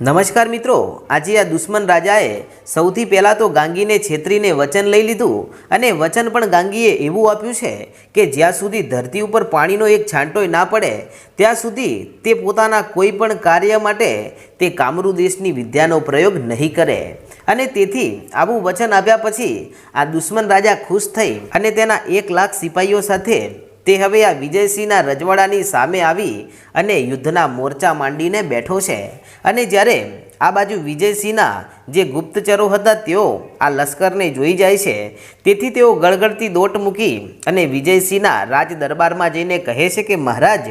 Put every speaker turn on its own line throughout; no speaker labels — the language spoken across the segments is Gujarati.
નમસ્કાર મિત્રો, આજે આ દુશ્મન રાજાએ સૌથી પહેલાં તો ગાંગીને છેતરીને વચન લઈ લીધું અને વચન પણ ગાંગીએ એવું આપ્યું છે કે જ્યાં સુધી ધરતી ઉપર પાણીનો એક છાંટોય ના પડે, ત્યાં સુધી તે પોતાના કોઈ પણ કાર્ય માટે તે કામરુ દેશની વિદ્યાનો પ્રયોગ નહીં કરે. અને તેથી આવું વચન આપ્યા પછી આ દુશ્મન રાજા ખુશ થઈ અને તેના એક લાખ સિપાહીઓ સાથે તે હવે આ વિજયસિંહના રજવાડાની સામે આવી અને યુદ્ધના મોરચા માંડીને બેઠો છે. અને જ્યારે આ બાજુ વિજયસિંહના જે ગુપ્તચરો હતા તેઓ આ લશ્કરને જોઈ જાય છે, તેથી તેઓ ગળગળતી દોટ મૂકી અને વિજયસિંહના રાજ દરબારમાં જઈને કહે છે કે, મહારાજ,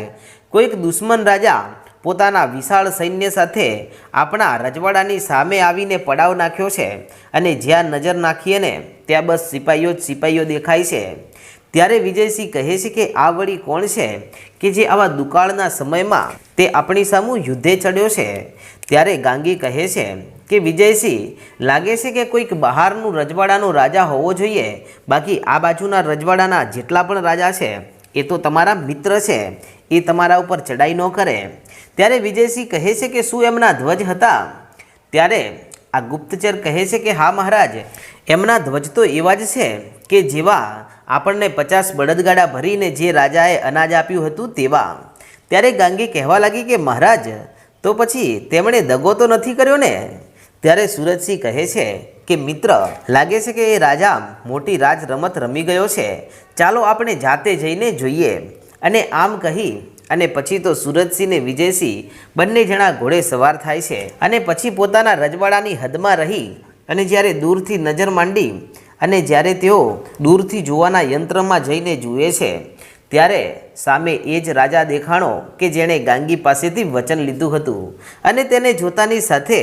કોઈક દુશ્મન રાજા પોતાના વિશાળ સૈન્ય સાથે આપણા રજવાડાની સામે આવીને પડાવ નાખ્યો છે અને જ્યાં નજર નાખીએ ને ત્યાં બસ સિપાહીઓ જ સિપાહીઓ દેખાય છે. ત્યારે વિજયસિંહ કહે છે કે આ વળી કોણ છે કે જે આવા દુકાળના સમયમાં તે આપણી સામું યુદ્ધે ચડ્યો છે? ત્યારે ગાંગી કહે છે કે વિજયસિંહ, લાગે છે કે કોઈક બહારનું રજવાડાનો રાજા હોવો જોઈએ. બાકી આ બાજુના રજવાડાના જેટલા પણ રાજા છે, એ તો તમારા મિત્ર છે. એ તમારા ઉપર ચડાઈ ન કરે. ત્યારે વિજયસિંહ કહે છે કે શું એમના ધ્વજ હતા? ત્યારે આ ગુપ્તચર કહે છે કે, હા મહારાજ, એમના ધ્વજ તો એવા જ છે કે જેવા આપણને પચાસ બળદગાડા ભરીને જે રાજાએ અનાજ આપ્યું હતું તેવા. ત્યારે ગાંગી કહેવા લાગી કે, મહારાજ, તો પછી તેમણે દગો તો નથી કર્યો ને? ત્યારે સુરજસિંહ કહે છે કે, મિત્ર, લાગે છે કે એ રાજા મોટી રાજ રમત રમી ગયો છે. ચાલો આપણે જાતે જઈને જોઈએ. અને આમ કહી અને પછી તો સુરજસિંહ ને વિજયસિંહ બંને જણા ઘોડે સવાર થાય છે. અને પછી પોતાના રજવાડાની હદમાં રહી અને જ્યારે દૂરથી નજર માંડી અને જ્યારે તેઓ દૂરથી જોવાના યંત્રમાં જઈને જુએ છે, ત્યારે સામે એ જ રાજા દેખાણો કે જેણે ગાંગી પાસેથી વચન લીધું હતું. અને તેને જોતાની સાથે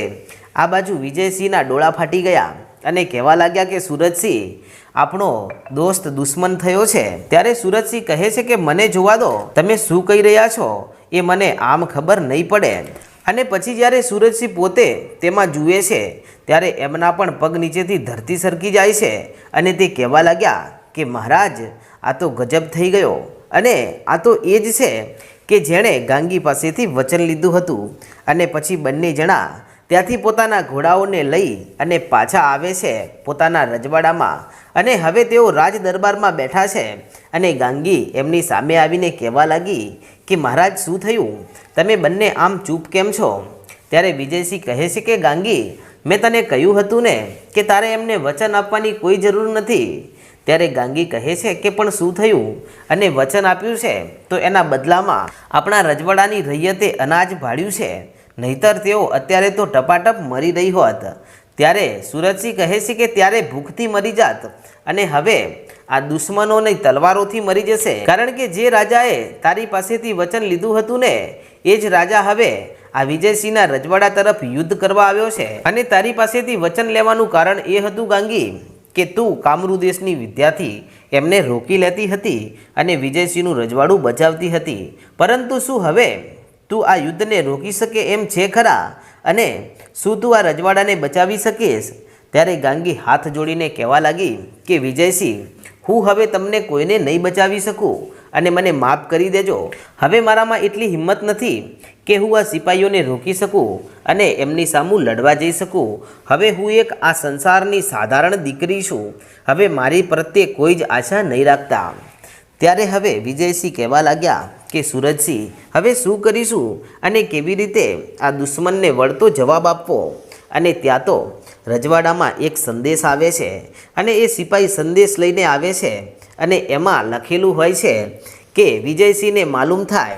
આ બાજુ વિજયસિંહના ડોળા ફાટી ગયા અને કહેવા લાગ્યા કે, સુરજસિંહ, આપણો દોસ્ત દુશ્મન થયો છે. ત્યારે સુરજસિંહ કહે છે કે, મને જોવા દો, તમે શું કહી રહ્યા છો? એ મને આમ ખબર નહીં પડે. અને પછી જ્યારે સુરજસિંહ પોતે તેમાં જુએ છે ત્યારે એમના પણ પગ નીચેથી ધરતી સરકી જાય છે અને તે કહેવા લાગ્યા કે મહારાજ, આ તો ગજબ થઈ ગયો. અને આ તો એ જ છે કે જેણે ગાંગી પાસેથી વચન લીધું હતું અને પછી બંને જણા ત્યાંથી પોતાના ઘોડાઓને લઈ અને પાછા આવે છે પોતાના રજવાડામાં. અને હવે તેઓ રાજ દરબારમાં બેઠા છે અને ગાંગી એમની સામે આવીને કહેવા લાગી કે મહારાજ, શું થયું? તમે બંને આમ ચૂપ કેમ છો? ત્યારે વિજયસિંહ કહે છે કે ગાંગી મેં તને કહ્યું હતું ને કે તારે એમને વચન આપવાની કોઈ જરૂર નથી. ત્યારે ગાંગી કહે છે કે પણ શું થયું? અને વચન આપ્યું છે તો એના બદલામાં આપણા રજવાડાની રૈયતે અનાજ ભાડ્યું છે. નહીતર તેઓ અત્યારે તો ટપાટપ મરી રહી હોત. ત્યારે સુરજસિંહ કહે છે કે ત્યારે ભૂખથી મરી જાત. અને હવે આ દુશ્મનોને તલવારોથી મરી જશે. કારણ કે જે રાજાએ તારી પાસેથી વચન લીધું હતું ને, એ જ રાજા હવે આ વિજયસિંહના રજવાડા તરફ યુદ્ધ કરવા આવ્યો છે. અને તારી પાસેથી વચન લેવાનું કારણ એ હતું ગાંગી કે તું કામરૂ દેશની વિદ્યાર્થી એમને રોકી લેતી હતી અને વિજયસિંહનું રજવાડું બચાવતી હતી. પરંતુ શું હવે તું આ યુદ્ધને રોકી શકે એમ છે ખરા? અને શું તું આ રજવાડાને બચાવી શકીશ? ત્યારે ગાંગી હાથ જોડીને કહેવા લાગી કે વિજયસિંહ હું હવે તમને કોઈને નહીં બચાવી શકું? અને મને માફ કરી દેજો. હવે મારામાં એટલી હિંમત નથી કે હું આ સિપાહીઓને રોકી શકું અને એમની સામું લડવા જઈ શકું. હવે હું એક આ સંસારની સાધારણ દીકરી છું. હવે મારી પ્રત્યે કોઈ જ આશા નહીં રાખતા. ત્યારે હવે વિજયસિંહ કહેવા લાગ્યા કે, સુરજસિંહ, હવે શું કરીશું? અને કેવી રીતે આ દુશ્મનને વળતો જવાબ આપવો? અને ત્યાં તો રજવાડામાં એક સંદેશ આવે છે અને એ સિપાહી સંદેશ લઈને આવે છે અને એમાં લખેલું હોય છે કે, વિજયસિંહને માલુમ થાય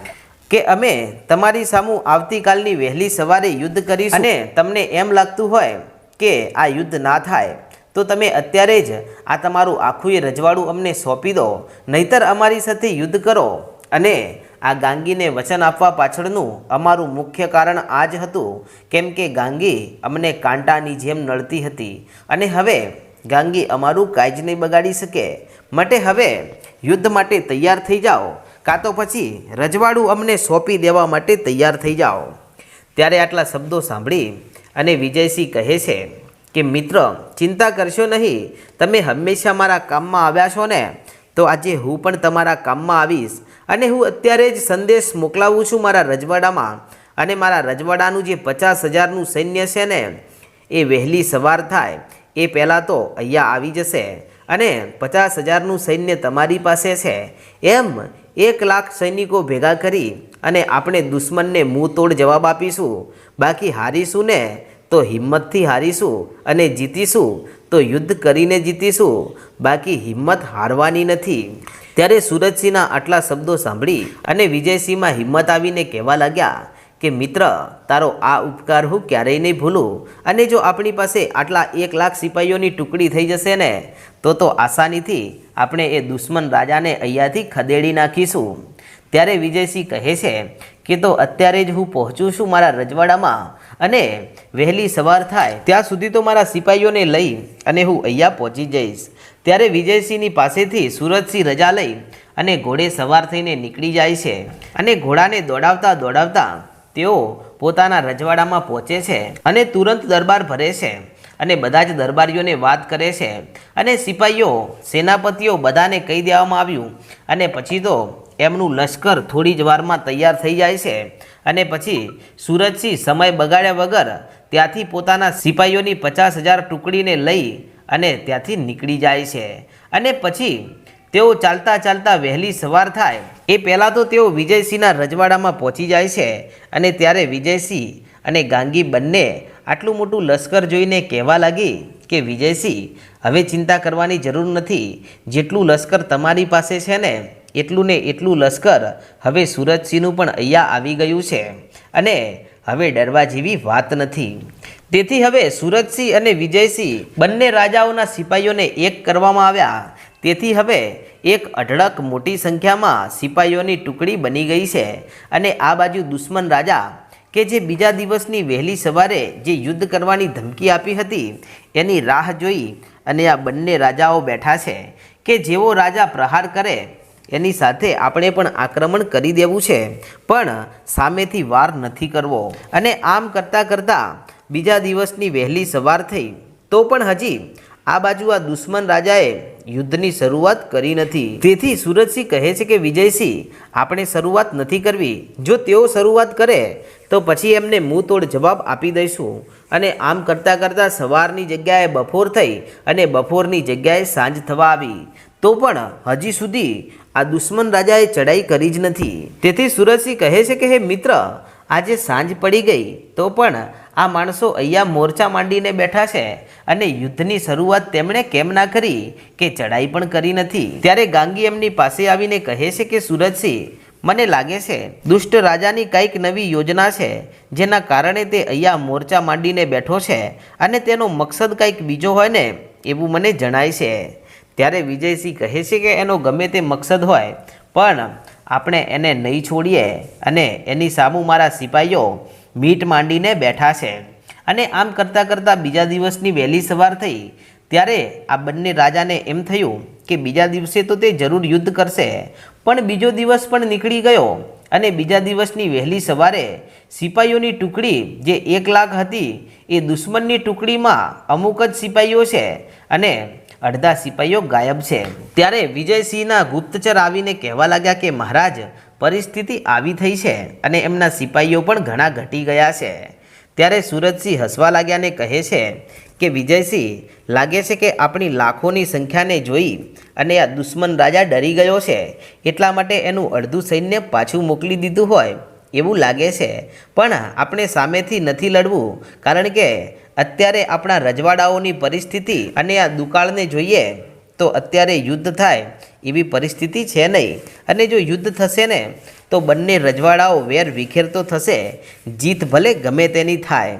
કે અમે તમારી સામું આવતીકાલની વહેલી સવારે યુદ્ધ કરીશું અને તમને એમ લાગતું હોય કે આ યુદ્ધ ના થાય, તો તમે અત્યારે જ આ તમારું આખું એ રજવાડું અમને સોંપી દો, નહીતર અમારી સાથે યુદ્ધ કરો અને આ ગાંગીને વચન આપવા પાછળનું અમારું મુખ્ય કારણ આ જ હતું, કેમ કે ગાંગી અમને કાંટાની જેમ નડતી હતી. અને હવે ગાંગી અમારું કાંઈ જ નહીં બગાડી શકે. માટે હવે યુદ્ધ માટે તૈયાર થઈ જાઓ. કાં તો પછી રજવાડું અમને સોંપી દેવા માટે તૈયાર થઈ જાઓ. ત્યારે આટલા શબ્દો સાંભળી અને વિજયસિંહ કહે છે કે, મિત્ર, ચિંતા કરશો નહીં. તમે હંમેશા મારા કામમાં આવ્યા છો ને? તો આજે હું પણ તમારા કામમાં આવીશ. અને હું અત્યારે જ સંદેશ મોકલાવું છું મારા રજવાડામાં. અને મારા રજવાડાનું જે પચાસ હજારનું સૈન્ય છે ને, એ વહેલી સવાર થાય. એ પહેલાં તો અહીંયા આવી જશે. અને પચાસ હજારનું સૈન્ય તમારી પાસે છે. એમ એક લાખ સૈનિકો ભેગા કરી અને આપણે દુશ્મનને મુંહ તોડ જવાબ આપીશું. બાકી હારીશું ને, તો હિંમતથી હારીશું. અને જીતીશું, તો યુદ્ધ કરીને જીતીશું. બાકી હિંમત હારવાની નથી. ત્યારે સુરજસિંહના આટલા શબ્દો સાંભળી અને વિજયસિંહમાં હિંમત આવીને કહેવા લાગ્યા કે, મિત્ર, તારો આ ઉપકાર હું ક્યારેય નહીં ભૂલું. અને જો આપણી પાસે આટલા એક લાખ સિપાહીઓની ટુકડી થઈ જશે ને, તો તો આસાનીથી આપણે એ દુશ્મન રાજાને અહીંયાથી ખદેડી નાખીશું. ત્યારે વિજયસિંહ કહે છે કે, તો અત્યારે જ હું પહોંચું છું મારા રજવાડામાં. અને વહેલી સવાર થાય, ત્યાં સુધી તો મારા સિપાહીઓને લઈ અને હું અહીંયા પહોંચી જઈશ. ત્યારે વિજયસિંહની પાસેથી સુરતસિંહ રજા લઈ અને ઘોડે સવાર થઈને નીકળી જાય છે અને ઘોડાને દોડાવતા દોડાવતા તેઓ પોતાના રજવાડામાં પહોંચે છે અને તુરંત દરબાર ભરે છે અને બધા જ દરબારીઓને વાત કરે છે. અને સિપાહીઓ સેનાપતિઓ બધાને કહી દેવામાં આવ્યું અને પછી તો એમનું લશ્કર થોડી જ વારમાં તૈયાર થઈ જાય છે અને પછી સુરજસિંહ સમય બગાડ્યા વગર ત્યાંથી પોતાના સિપાહીઓની પચાસ હજાર ટુકડીને લઈ અને ત્યાંથી નીકળી જાય છે. અને પછી તેઓ ચાલતા ચાલતા વહેલી સવાર થાય. એ પહેલાં તો તેઓ વિજયસિંહના રજવાડામાં પહોંચી જાય છે અને ત્યારે વિજયસિંહ અને ગાંગી બંને આટલું મોટું લશ્કર જોઈને કહેવા લાગી કે, વિજયસિંહ, હવે ચિંતા કરવાની જરૂર નથી. જેટલું લશ્કર તમારી પાસે છે ને એટલું ને એટલું લશ્કર હવે સુરજસિંહનું પણ અહીંયા આવી ગયું છે. અને હવે ડરવા જેવી વાત નથી. તેથી હવે સુરજસિંહ અને વિજયસિંહ બંને રાજાઓના સિપાહીઓને એક કરવામાં આવ્યા. તેથી હવે એક અઢળક મોટી સંખ્યામાં સિપાહીઓની ટુકડી બની ગઈ છે. અને આ બાજુ દુશ્મન રાજા કે જે બીજા દિવસની વહેલી સવારે જે યુદ્ધ કરવાની ધમકી આપી હતી, એની રાહ જોઈ અને આ બંને રાજાઓ બેઠા છે કે જેવો રાજા પ્રહાર કરે એની સાથે આપણે પણ આક્રમણ કરી દેવું છે. પણ સામેથી વાર નથી કરવો. અને આમ કરતાં કરતાં બીજા દિવસની વહેલી સવાર થઈ. તો પણ હજી આ બાજુ આ દુશ્મન રાજાએ યુદ્ધની શરૂઆત કરી નથી. તેથી સુરજસિંહ કહે છે કે વિજયસિંહ, આપણે શરૂઆત નથી કરવી. જો તેઓ શરૂઆત કરે, તો પછી એમને મુંહ તોડ જવાબ આપી દઈશું. અને આમ કરતાં કરતાં સવારની જગ્યાએ બપોર થઈ અને બપોરની જગ્યાએ સાંજ થવા આવી. તો પણ હજી સુધી આ દુશ્મન રાજાએ ચડાઈ કરી જ નથી. તેથી સુરજસિંહ કહે છે કે, હે મિત્ર, આજે સાંજ પડી ગઈ, તો પણ આ માણસો અહીંયા મોરચા માંડીને બેઠા છે અને યુદ્ધની શરૂઆત તેમણે કેમ ના કરી કે ચડાઈ પણ કરી નથી? ત્યારે ગાંગી એમની પાસે આવીને કહે છે કે સુરજસિંહ મને લાગે છે દુષ્ટ રાજાની કંઈક નવી યોજના છે, જેના કારણે તે અહીંયા મોરચા માંડીને બેઠો છે અને તેનો મકસદ કંઈક બીજો હોય ને, એવું મને જણાય છે. ત્યારે વિજયસિંહ કહે છે કે એનો ગમે તે મકસદ હોય, પણ આપણે એને નહીં છોડીએ અને એની સામું મારા સિપાહીઓ મીટ માંડીને બેઠા છે. અને આમ કરતાં કરતાં બીજા દિવસની વહેલી સવાર થઈ, ત્યારે આ બંને રાજાને એમ થયું કે બીજા દિવસે તો તે જરૂર યુદ્ધ કરશે, પણ બીજો દિવસ પણ નીકળી ગયો અને બીજા દિવસની વહેલી સવારે સિપાહીઓની ટુકડી જે એક લાખ હતી, એ દુશ્મનની ટુકડીમાં અમુક જ સિપાહીઓ છે અને અડધા સિપાહીઓ ગાયબ છે. ત્યારે વિજયસિંહના ગુપ્તચર આવીને કહેવા લાગ્યા કે મહારાજ, પરિસ્થિતિ આવી થઈ છે અને એમના સિપાહીઓ પણ ઘણા ઘટી ગયા છે. ત્યારે સુરજસિંહ હસવા લાગ્યાને કહે છે કે, વિજયસિંહ, લાગે છે કે આપણી લાખોની સંખ્યાને જોઈ અને આ દુશ્મન રાજા ડરી ગયો છે. એટલા માટે એનું અડધું સૈન્ય પાછું મોકલી દીધું હોય એવું લાગે છે. પણ આપણે સામેથી નથી લડવું, કારણ કે અત્યારે આપણા રજવાડાઓની પરિસ્થિતિ અને આ દુકાળને જોઈએ તો અત્યારે યુદ્ધ થાય એવી પરિસ્થિતિ છે નહીં. અને જો યુદ્ધ થશે ને, તો બંને રજવાડાઓ વેર વિખેર તો થશે. જીત ભલે ગમે તેની થાય.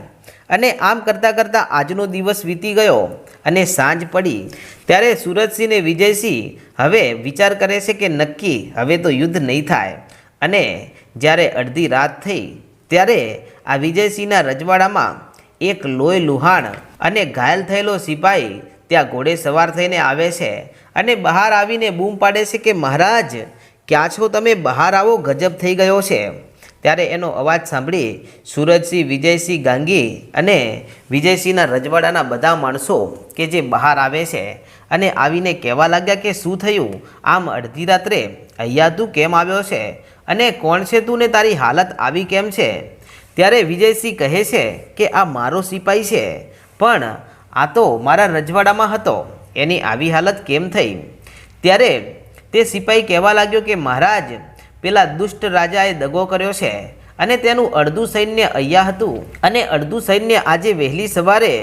અને આમ કરતાં કરતાં આજનો દિવસ વીતી ગયો અને સાંજ પડી. ત્યારે સુરજસિંહ ને વિજયસિંહ હવે વિચાર કરે છે કે નક્કી હવે તો યુદ્ધ નહીં થાય. અને જ્યારે અડધી રાત થઈ, ત્યારે આ વિજયસિંહના રજવાડામાં એક લોહી લુહાણ અને ઘાયલ થયેલો સિપાહી ત્યાં ઘોડે સવાર થઈને આવે છે અને બહાર આવીને બૂમ પાડે છે કે, મહારાજ, ક્યાં છો તમે? બહાર આવો, ગજબ થઈ ગયો છે. ત્યારે એનો અવાજ સાંભળી સુરજસિંહ, વિજયસિંહ ગાંગી અને વિજયસિંહના રજવાડાના બધા માણસો કે જે બહાર આવે છે અને આવીને કહેવા લાગ્યા કે, શું થયું? આમ અડધી રાત્રે અહીંયા તું કેમ આવ્યો છે? અને કોણ છે તું ને તારી હાલત? આવી કેમ છે? ત્યારે વિજયસિંહ કહે છે કે આ મારો સિપાઈ છે, પણ આ તો મારા રજવાડામાં હતો, એની આવી હાલત કેમ થઈ? ત્યારે તે સિપાઈ કહેવા લાગ્યો કે મહારાજ, પેલા દુષ્ટ રાજાએ દગો કર્યો છે અને તેનું અડધું સૈન્ય અહીંયા હતું અને અડધું સૈન્ય આજે વહેલી સવારે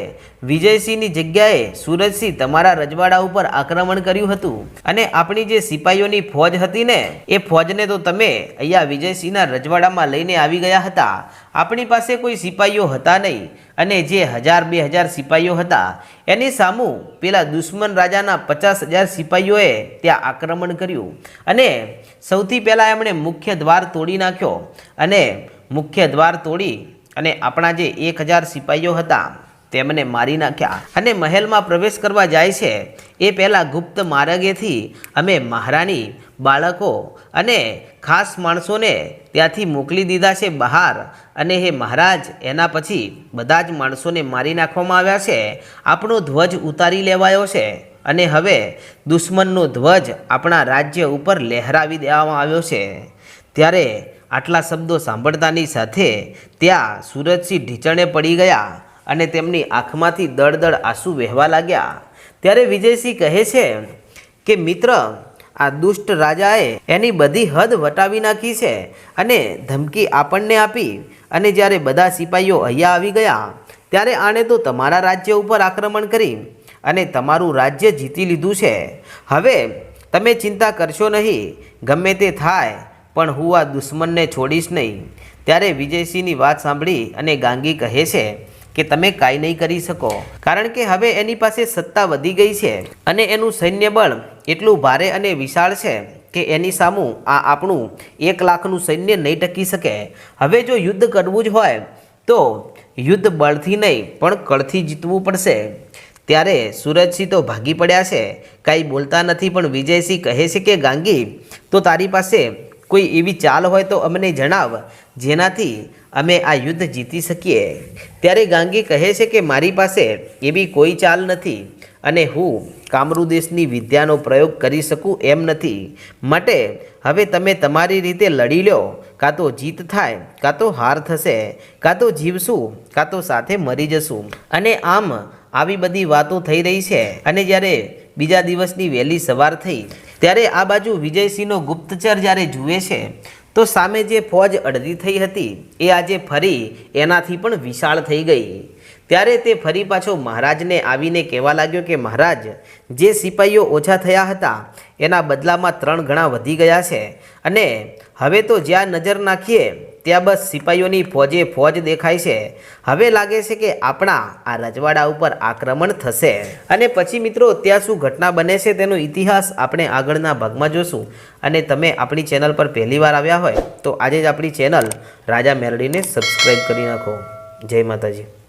વિજયસિંહની જગ્યાએ સુરજસિંહ તમારા રજવાડા ઉપર આક્રમણ કર્યું હતું. અને આપણી જે સિપાહીઓની ફોજ હતી ને, એ ફોજને તો તમે અહીંયા વિજયસિંહના રજવાડામાં લઈને આવી ગયા હતા. આપણી પાસે કોઈ સિપાહીઓ હતા નહીં. અને જે હજાર બે હજાર સિપાહીઓ હતા, એની સામું પેલા દુશ્મન રાજાના પચાસ હજાર સિપાહીઓએ ત્યાં આક્રમણ કર્યું. અને સૌથી પહેલાં એમણે મુખ્ય દ્વાર તોડી નાખ્યો. અને મુખ્ય દ્વાર તોડી અને આપણા જે એક હજાર સિપાહીઓ હતા તેમને મારી નાખ્યા અને મહેલમાં પ્રવેશ કરવા જાય છે. એ પહેલાં ગુપ્ત માર્ગેથી અમે મહારાણી, બાળકો અને ખાસ માણસોને ત્યાંથી મોકલી દીધા છે બહાર. અને હે મહારાજ, એના પછી બધા જ માણસોને મારી નાખવામાં આવ્યા છે. આપણો ધ્વજ ઉતારી લેવાયો છે. અને હવે દુશ્મનનો ધ્વજ આપણા રાજ્ય ઉપર લહેરાવી દેવામાં આવ્યો છે. ત્યારે આટલા શબ્દો સાંભળતાની સાથે ત્યાં સુરજસિંહ ઢીચણે પડી ગયા. અને તેમની આંખમાંથી દળદળ આંસુ વહેવા લાગ્યા. ત્યારે વિજયસિંહ કહે છે કે, મિત્ર, આ દુષ્ટ રાજાએ એની બધી હદ વટાવી નાખી છે અને ધમકી આપણને આપી. અને જ્યારે બધા સિપાહીઓ અહીંયા આવી ગયા, ત્યારે આણે તો તમારા રાજ્ય ઉપર આક્રમણ કરી અને તમારું રાજ્ય જીતી લીધું છે. હવે તમે ચિંતા કરશો નહીં, ગમે તે થાય, પણ હું આ દુશ્મનને છોડીશ નહીં. ત્યારે વિજયસિંહની વાત સાંભળી અને ગાંગી કહે છે કે તમે કાંઈ નહીં કરી શકો. કારણ કે હવે એની પાસે સત્તા વધી ગઈ છે અને એનું સૈન્ય બળ એટલું ભારે અને વિશાળ છે કે એની સામું આ આપણું એક લાખનું સૈન્ય નહીં ટકી શકે. હવે જો યુદ્ધ કરવું જ હોય, તો યુદ્ધ બળથી નહીં, પણ કળથી જીતવું પડશે. ત્યારે સુરજસિંહ તો ભાગી પડ્યા છે. કાંઈ બોલતા નથી, પણ વિજયસિંહ કહે છે કે, ગાંગી, તો તારી પાસે કોઈ એવી ચાલ હોય તો અમને જણાવ, જેનાથી અમે આ યુદ્ધ જીતી શકીએ. ત્યારે ગાંગી કહે છે કે મારી પાસે એવી કોઈ ચાલ નથી અને હું કામરુદેશની વિદ્યાનો પ્રયોગ કરી શકું એમ નથી. માટે હવે તમે તમારી રીતે લડી લો, કાં તો જીત થાય, કાં તો હાર થશે, કાં તો જીવશું, કાં તો સાથે મરી જશું. અને આમ આવી બધી વાતો થઈ રહી છે. અને જ્યારે બીજા દિવસની વહેલી સવાર થઈ, ત્યારે આ બાજુ વિજયસિંહનો ગુપ્તચર જ્યારે જુએ છે, તો સામે જે ફોજ અડધી થઈ હતી, એ આજે ફરી એનાથી પણ વિશાળ થઈ ગઈ. ત્યારે તે ફરી પાછો મહારાજને આવીને કહેવા લાગ્યો કે મહારાજ, જે સિપાહીઓ ઓછા થયા હતા, એના બદલામાં ત્રણ ગણા વધી ગયા છે, અને હવે તો જ્યાં નજર નાખીએ ત્યાં બસ સિપાહીઓની ફોજે ફોજ દેખાય છે. હવે લાગે છે કે આપણા આ રજવાડા ઉપર આક્રમણ થશે. અને પછી મિત્રો, ત્યાં શું ઘટના બને છે તેનો ઇતિહાસ આપણે આગળના ભાગમાં જોશું. અને તમે આપણી ચેનલ પર પહેલીવાર આવ્યા હોય તો આજે જ આપણી ચેનલ રાજા મેરડીને સબસ્ક્રાઈબ કરી નાખો. જય માતાજી.